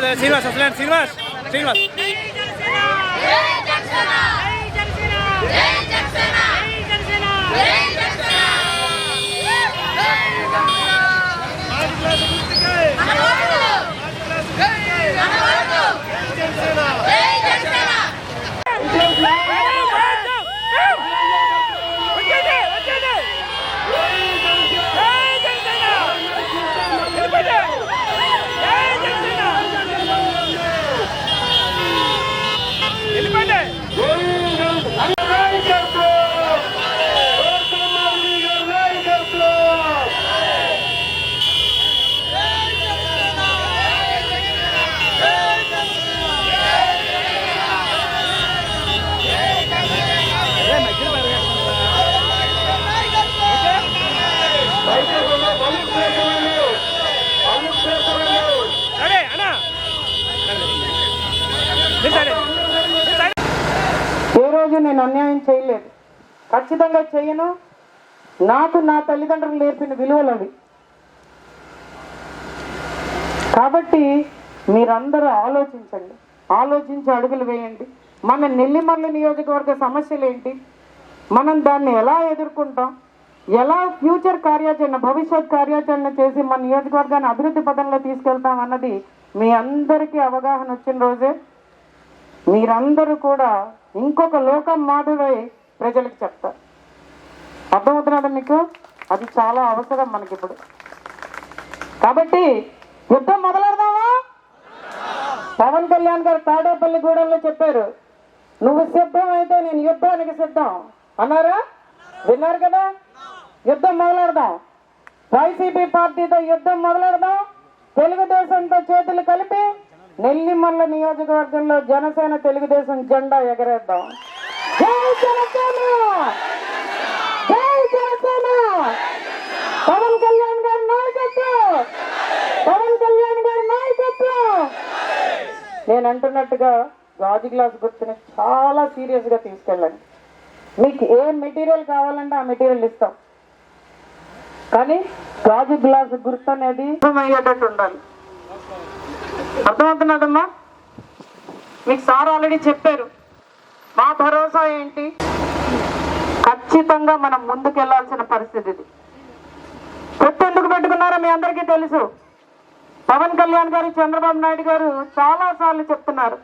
de Silvas, Silvas, Silvas. ఏ రోజు నేను అన్యాయం చేయలేదు. ఖచ్చితంగా చేయను. నాకు నా తల్లిదండ్రులు నేర్పిన విలువలు అవి. కాబట్టి మీరందరూ ఆలోచించండి. ఆలోచించి అడుగులు వేయండి. మన నెల్లిమర్ల నియోజకవర్గ సమస్యలు ఏంటి? మనం దాన్ని ఎలా ఎదుర్కొంటాం? ఎలా ఫ్యూచర్ కార్యాచరణ భవిష్యత్ కార్యాచరణ చేసి మన నియోజకవర్గాన్ని అభివృద్ధి పదంలో తీసుకెళ్తాం అన్నది మీ అందరికీ అవగాహన వచ్చిన రోజే. మీరందరూ కూడా ఇంకొక లోకం మాధుడై ప్రజలకు చెప్తారు. అర్థమవుతున్నాడు మీకు? అది చాలా అవసరం మనకి ఇప్పుడు. కాబట్టి యుద్ధం మొదలెడదామా? పవన్ కళ్యాణ్ గారు తాడేపల్లి గూడెంలో చెప్పారు. నువ్వు సిద్ధం అయితే నేను యుద్ధానికి సిద్ధం. అన్నారా? విన్నారు కదా? యుద్ధం మొదలెడదాం. వైసీపీ పార్టీతో యుద్ధం మొదలెడదాం. తెలుగుదేశంతో చేతులు కలిపి నెల్లిమల్ల నియోజకవర్గంలో జనసేన తెలుగుదేశం జెండా ఎగరేద్దాం. జై జనసేన! జై జనసేన! పవన్ కళ్యాణ్ గారి నాయకత్వం! పవన్ కళ్యాణ్ గారి నాయకత్వం! నేను అంటున్నట్టుగా గాజు గ్లాస్ గుర్తుని చాలా సీరియస్గా తీసుకెళ్ళండి. మీకు ఏ మెటీరియల్ కావాలంటే ఆ మెటీరియల్ ఇస్తాం. కానీ గాజు గ్లాస్ గుర్తు అనేది అయ్యేటట్టు ఉండాలి. అర్థమవుతున్నదమ్మా మీకు సార్ ఆల్రెడీ చెప్పారు. మా భరోసా ఏంటి? ఖచ్చితంగా మనం ముందుకెళ్ళాల్సిన పరిస్థితి ఇది. పొత్తు ఎందుకు పెట్టుకున్నారో మీ అందరికీ తెలుసు. పవన్ కళ్యాణ్ గారు చంద్రబాబు నాయుడు గారు చాలాసార్లు చెప్తున్నారు.